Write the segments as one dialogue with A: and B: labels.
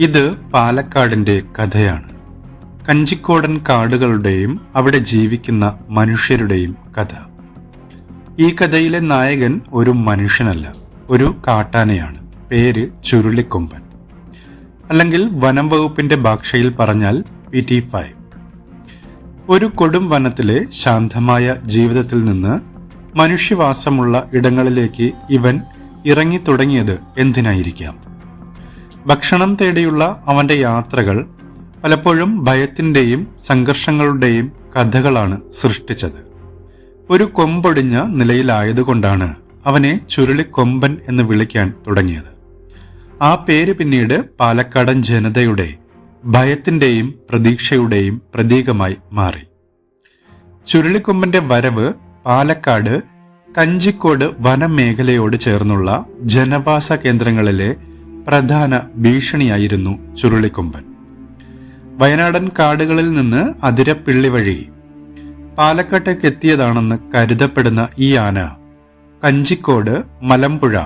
A: ഇത് പാലക്കാടിന്റെ കഥയാണ്. കഞ്ചിക്കോടൻ കാടുകളുടെയും അവിടെ ജീവിക്കുന്ന മനുഷ്യരുടെയും കഥ. ഈ കഥയിലെ നായകൻ ഒരു മനുഷ്യനല്ല ഒരു കാട്ടാനയാണ്. പേര് ചുരുളിക്കൊമ്പൻ. അല്ലെങ്കിൽ വനം വകുപ്പിന്റെ ഭാഷയിൽ പറഞ്ഞാൽ പി ടി ഫൈവ്. ഒരു കൊടും വനത്തിലെ ശാന്തമായ ജീവിതത്തിൽ നിന്ന് മനുഷ്യവാസമുള്ള ഇടങ്ങളിലേക്ക് ഇവൻ ഇറങ്ങി തുടങ്ങിയത് എന്തിനായിരിക്കാം? ഭക്ഷണം തേടിയുള്ള അവന്റെ യാത്രകൾ പലപ്പോഴും ഭയത്തിന്റെയും സംഘർഷങ്ങളുടെയും കഥകളാണ് സൃഷ്ടിച്ചത്. ഒരു കൊമ്പൊടിഞ്ഞ നിലയിലായതുകൊണ്ടാണ് അവനെ ചുരുളിക്കൊമ്പൻ എന്ന് വിളിക്കാൻ തുടങ്ങിയത്. ആ പേര് പിന്നീട് പാലക്കാടൻ ജനതയുടെ ഭയത്തിന്റെയും പ്രതീക്ഷയുടെയും പ്രതീകമായി മാറി. ചുരുളിക്കൊമ്പന്റെ വരവ് പാലക്കാട് കഞ്ചിക്കോട് വനമേഖലയോട് ചേർന്നുള്ള ജനവാസ കേന്ദ്രങ്ങളിലെ പ്രധാന ഭീഷണിയായിരുന്നു ചുരുളിക്കൊമ്പൻ. വയനാടൻ കാടുകളിൽ നിന്ന് അതിരപ്പിള്ളി വഴി പാലക്കാട്ടേക്ക് എത്തിയതാണെന്ന് കരുതപ്പെടുന്ന ഈ ആന കഞ്ചിക്കോട് മലമ്പുഴ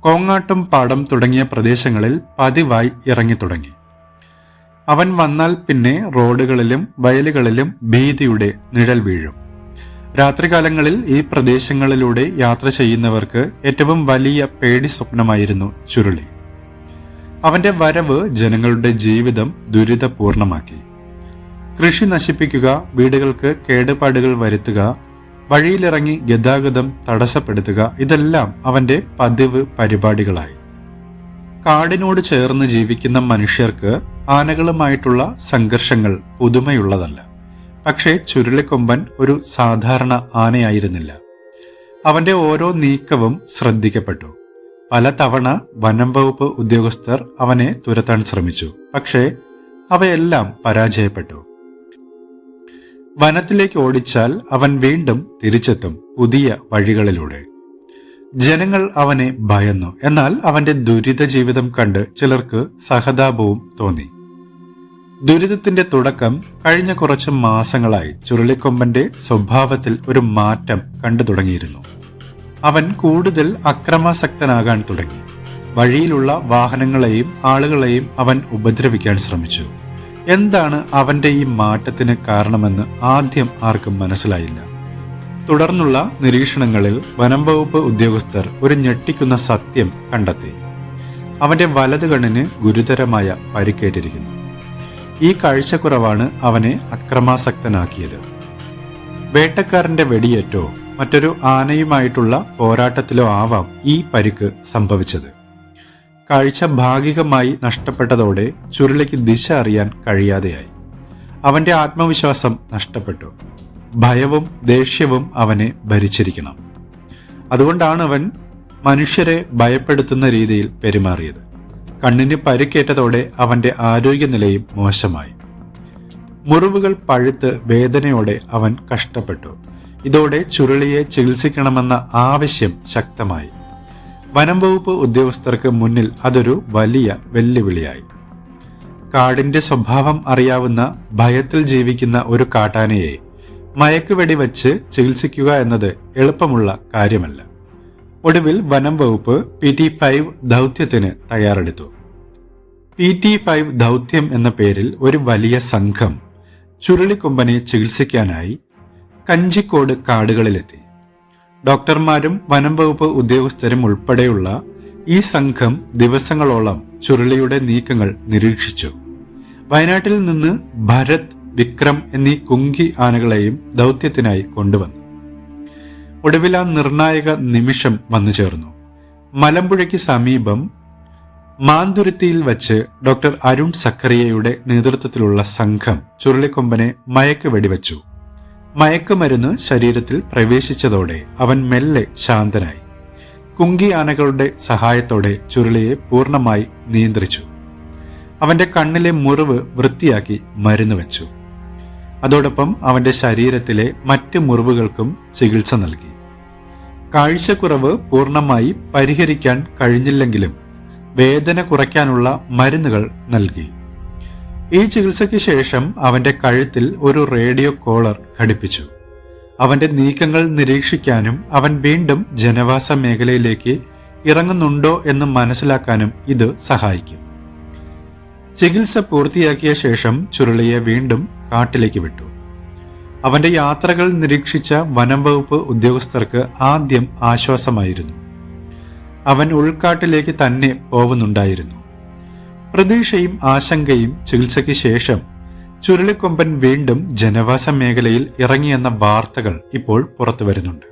A: കോങ്ങാട്ടും പാടം തുടങ്ങിയ പ്രദേശങ്ങളിൽ പതിവായി ഇറങ്ങി തുടങ്ങി. അവൻ വന്നാൽ പിന്നെ റോഡുകളിലും വയലുകളിലും ഭീതിയുടെ നിഴൽ വീഴും. രാത്രികാലങ്ങളിൽ ഈ പ്രദേശങ്ങളിലൂടെ യാത്ര ചെയ്യുന്നവർക്ക് ഏറ്റവും വലിയ പേടി സ്വപ്നമായിരുന്നു ചുരുളി. അവന്റെ വരവ് ജനങ്ങളുടെ ജീവിതം ദുരിതപൂർണമാക്കി. കൃഷി നശിപ്പിക്കുക വീടുകൾക്ക് കേടുപാടുകൾ വരുത്തുക വഴിയിലിറങ്ങി ഗതാഗതം തടസ്സപ്പെടുത്തുക ഇതെല്ലാം അവന്റെ പതിവ് പരിപാടികളായി. കാടിനോട് ചേർന്ന് ജീവിക്കുന്ന മനുഷ്യർക്ക് ആനകളുമായിട്ടുള്ള സംഘർഷങ്ങൾ പുതുമയുള്ളതല്ല. പക്ഷേ ചുരുളിക്കൊമ്പൻ ഒരു സാധാരണ ആനയായിരുന്നില്ല. അവന്റെ ഓരോ നീക്കവും ശ്രദ്ധിക്കപ്പെട്ടു. പലതവണ വനം വകുപ്പ് ഉദ്യോഗസ്ഥർ അവനെ തുരത്താൻ ശ്രമിച്ചു. പക്ഷേ അവയെല്ലാം പരാജയപ്പെട്ടു. വനത്തിലേക്ക് ഓടിച്ചാൽ അവൻ വീണ്ടും തിരിച്ചെത്തും പുതിയ വഴികളിലൂടെ. ജനങ്ങൾ അവനെ ഭയന്നു. എന്നാൽ അവന്റെ ദുരിത ജീവിതം കണ്ട് ചിലർക്ക് സഹതാപവും തോന്നി. ദുരിതത്തിന്റെ തുടക്കം കഴിഞ്ഞ കുറച്ച് മാസങ്ങളായി ചുരുളിക്കൊമ്പന്റെ സ്വഭാവത്തിൽ ഒരു മാറ്റം കണ്ടു തുടങ്ങിയിരുന്നു. അവൻ കൂടുതൽ അക്രമാസക്തനാകാൻ തുടങ്ങി. വഴിയിലുള്ള വാഹനങ്ങളെയും ആളുകളെയും അവൻ ഉപദ്രവിക്കാൻ ശ്രമിച്ചു. എന്താണ് അവന്റെ ഈ മാറ്റത്തിന് കാരണമെന്ന് ആദ്യം ആർക്കും മനസ്സിലായില്ല. തുടർന്നുള്ള നിരീക്ഷണങ്ങളിൽ വനം വകുപ്പ് ഉദ്യോഗസ്ഥർ ഒരു ഞെട്ടിക്കുന്ന സത്യം കണ്ടെത്തി. അവന്റെ വലത് കണ്ണിന് ഗുരുതരമായ പരിക്കേറ്റിരിക്കുന്നു. ഈ കാഴ്ചക്കുറവാണ് അവനെ അക്രമാസക്തനാക്കിയത്. വേട്ടക്കാരന്റെ വെടിയേറ്റോ മറ്റൊരു ആനയുമായിട്ടുള്ള പോരാട്ടത്തിലോ ആവാം ഈ പരിക്ക് സംഭവിച്ചത്. കാഴ്ച ഭാഗികമായി നഷ്ടപ്പെട്ടതോടെ ചുരുളയ്ക്ക് ദിശ അറിയാൻ കഴിയാതെയായി. അവന്റെ ആത്മവിശ്വാസം നഷ്ടപ്പെട്ടു. ഭയവും ദേഷ്യവും അവനെ ഭരിച്ചിരിക്കണം. അതുകൊണ്ടാണ് അവൻ മനുഷ്യരെ ഭയപ്പെടുത്തുന്ന രീതിയിൽ പെരുമാറിയത്. കണ്ണിന് പരിക്കേറ്റതോടെ അവന്റെ ആരോഗ്യനിലയും മോശമായി. മുറിവുകൾ പഴുത്ത് വേദനയോടെ അവൻ കഷ്ടപ്പെട്ടു. ഇതോടെ ചുരുളിയെ ചികിത്സിക്കണമെന്ന ആവശ്യം ശക്തമായി. വനം വകുപ്പ് ഉദ്യോഗസ്ഥർക്ക് മുന്നിൽ അതൊരു വലിയ വെല്ലുവിളിയായി. കാടിന്റെ സ്വഭാവം അറിയാവുന്ന ഭയത്തിൽ ജീവിക്കുന്ന ഒരു കാട്ടാനയെ മയക്കുവെടി വച്ച് ചികിത്സിക്കുക എന്നത് എളുപ്പമുള്ള കാര്യമല്ല. ഒടുവിൽ വനം വകുപ്പ് പി ടി ഫൈവ് ദൗത്യത്തിന് തയ്യാറെടുത്തു. പി ടി ഫൈവ് ദൗത്യം എന്ന പേരിൽ ഒരു വലിയ സംഘം ചുരുളിക്കൊമ്പനെ ചികിത്സിക്കാനായി കഞ്ചിക്കോട് കാടുകളിലെത്തി. ഡോക്ടർമാരും വനം വകുപ്പ് ഉദ്യോഗസ്ഥരും ഉൾപ്പെടെയുള്ള ഈ സംഘം ദിവസങ്ങളോളം ചുരുളിയുടെ നീക്കങ്ങൾ നിരീക്ഷിച്ചു. വയനാട്ടിൽ നിന്ന് ഭരത് വിക്രം എന്നീ കുങ്കി ആനകളെയും ദൗത്യത്തിനായി കൊണ്ടുവന്നു. ഒടുവിൽ ആ നിർണായക നിമിഷം വന്നു ചേർന്നു. മലമ്പുഴയ്ക്ക് സമീപം മാന്തുരുത്തിയിൽ വച്ച് ഡോക്ടർ അരുൺ സക്കറിയയുടെ നേതൃത്വത്തിലുള്ള സംഘം ചുരുളിക്കൊമ്പനെ മയക്ക് വെടിവെച്ചു. മയക്കുമരുന്ന് ശരീരത്തിൽ പ്രവേശിച്ചതോടെ അവൻ മെല്ലെ ശാന്തനായി. കുങ്കി ആനകളുടെ സഹായത്തോടെ ചുരുളിയെ പൂർണമായി നിയന്ത്രിച്ചു. അവന്റെ കണ്ണിലെ മുറിവ് വൃത്തിയാക്കി മരുന്ന് വെച്ചു. അതോടൊപ്പം അവന്റെ ശരീരത്തിലെ മറ്റ് മുറിവുകൾക്കും ചികിത്സ നൽകി. കാഴ്ചക്കുറവ് പൂർണമായി പരിഹരിക്കാൻ കഴിഞ്ഞില്ലെങ്കിലും വേദന കുറയ്ക്കാനുള്ള മരുന്നുകൾ നൽകി. ഈ ചികിത്സയ്ക്ക് ശേഷം അവന്റെ കഴുത്തിൽ ഒരു റേഡിയോ കോളർ ഘടിപ്പിച്ചു. അവന്റെ നീക്കങ്ങൾ നിരീക്ഷിക്കാനും അവൻ വീണ്ടും ജനവാസ മേഖലയിലേക്ക് ഇറങ്ങുന്നുണ്ടോ എന്ന് മനസ്സിലാക്കാനും ഇത് സഹായിക്കും. ചികിത്സ പൂർത്തിയാക്കിയ ശേഷം ചുരുളിയെ വീണ്ടും കാട്ടിലേക്ക് വിട്ടു. അവന്റെ യാത്രകൾ നിരീക്ഷിച്ച വനം വകുപ്പ് ഉദ്യോഗസ്ഥർക്ക് ആദ്യം ആശ്വാസമായിരുന്നു. അവൻ ഉൾക്കാട്ടിലേക്ക് തന്നെ പോവുന്നുണ്ടായിരുന്നു. പ്രതീക്ഷയും ആശങ്കയും ചികിത്സയ്ക്ക് ശേഷം ചുരുളിക്കൊമ്പൻ വീണ്ടും ജനവാസ മേഖലയിൽ ഇറങ്ങിയെന്ന വാർത്തകൾ ഇപ്പോൾ പുറത്തു വരുന്നുണ്ട്.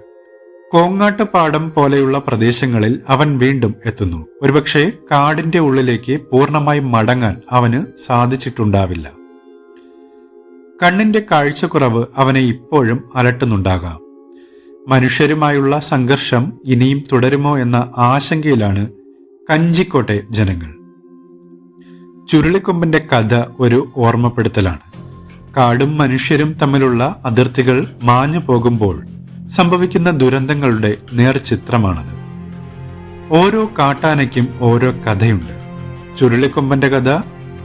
A: കോങ്ങാട്ടുപാടം പോലെയുള്ള പ്രദേശങ്ങളിൽ അവൻ വീണ്ടും എത്തുന്നു. ഒരുപക്ഷെ കാടിന്റെ ഉള്ളിലേക്ക് പൂർണമായി മടങ്ങാൻ അവന് സാധിച്ചിട്ടുണ്ടാവില്ല. കണ്ണിന്റെ കാഴ്ചക്കുറവ് അവനെ ഇപ്പോഴും അലട്ടുന്നുണ്ടാകാം. മനുഷ്യരുമായുള്ള സംഘർഷം ഇനിയും തുടരുമോ എന്ന ആശങ്കയിലാണ് കഞ്ചിക്കോട്ടെ ജനങ്ങൾ. ചുരുളിക്കൊമ്പന്റെ കഥ ഒരു ഓർമ്മപ്പെടുത്തലാണ്. കാടും മനുഷ്യരും തമ്മിലുള്ള അതിർത്തികൾ മാഞ്ഞു പോകുമ്പോൾ സംഭവിക്കുന്ന ദുരന്തങ്ങളുടെ നേർചിത്രമാണത്. ഓരോ കാട്ടാനയ്ക്കും ഓരോ കഥയുണ്ട്. ചുരുളിക്കൊമ്പന്റെ കഥ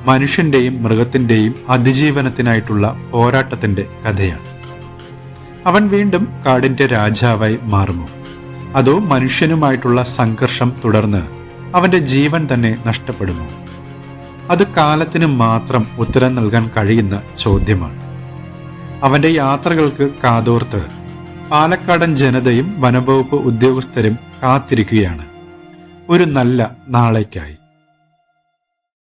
A: മനുഷ്യന്റെയും മൃഗത്തിന്റെയും അതിജീവനത്തിനായിട്ടുള്ള പോരാട്ടത്തിന്റെ കഥയാണ്. അവൻ വീണ്ടും കാടിന്റെ രാജാവായി മാറുമോ അതോ മനുഷ്യനുമായിട്ടുള്ള സംഘർഷം തുടർന്ന് അവന്റെ ജീവൻ തന്നെ നഷ്ടപ്പെടുമോ? അത് കാലത്തിന് മാത്രം ഉത്തരം നൽകാൻ കഴിയുന്ന ചോദ്യമാണ്. അവന്റെ യാത്രകൾക്ക് കാതോർത്ത് പാലക്കാടൻ ജനതയും വനംവകുപ്പ് ഉദ്യോഗസ്ഥരും കാത്തിരിക്കുകയാണ്. ഒരു നല്ല നാളേക്കായി.